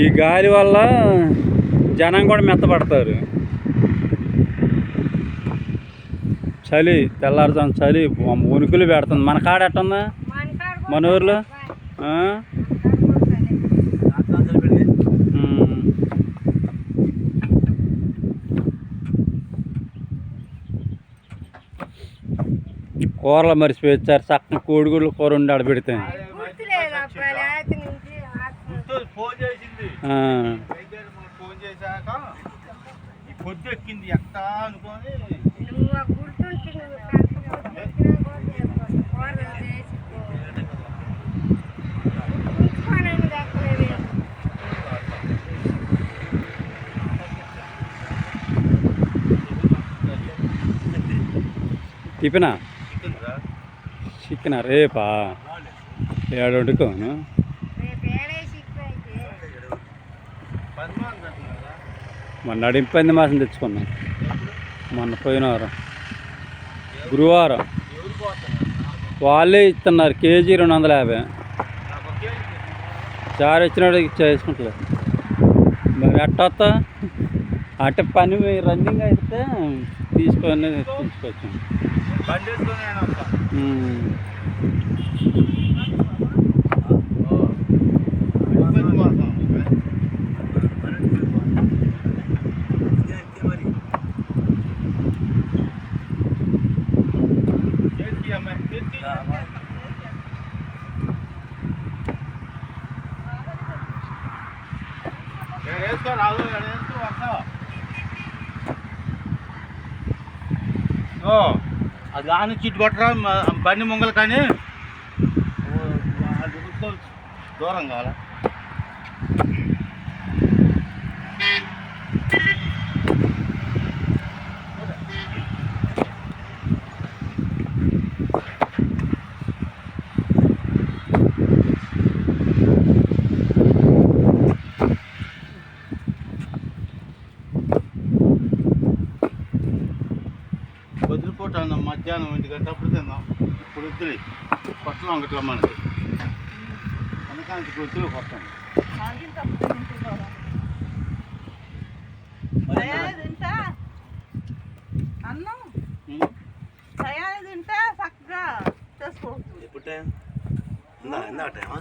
ఈ గాలి వల్ల జనం కూడా మెత్తపడతారు. చలి తెల్లారుజాము చలి ఉనుకులు పెడుతుంది. మన కాడ ఎట్టుందా? మన ఊర్లో. కూరలు మరిచిపోయి వచ్చారు చక్కని కోడిగుడ్లు కూర ఉండి ఆడ పెడితే. ఫోన్ చేశాక ఈ పొద్దు ఎక్కింది ఎట్టా అనుకొని టిఫినా చికెన్? రేపా? ఏడు వండుకోను? మొన్న నడింపైంది మాసం తెచ్చుకున్నాం. మొన్న పోయిన వారం. గురువారం. వాళ్ళే ఇస్తున్నారు కేజీ రెండు వందల యాభై. చారు ఇచ్చినోడికి చేసుకుంటలేదు. మరి ఎట్టొస్తా అంటే పని రన్నింగ్ అయితే తీసుకొని తీసుకోవచ్చు అది కానీ చిట్టు కొట్టరా బండి ముంగలు కానీ? దూరం కావాలా? అన్నం మధ్యాహ్నం ఒంటి గంట అప్పుడు తిందాం. ఇప్పుడు వద్దులే. పట్టణం అంగట్లో మనకి వెనకానికి వద్దులు తింటా? అన్నం? తింటే చక్కగా చేసుకోవచ్చు ఎప్పుడు టైం? ఇందా ఇందా టైమా?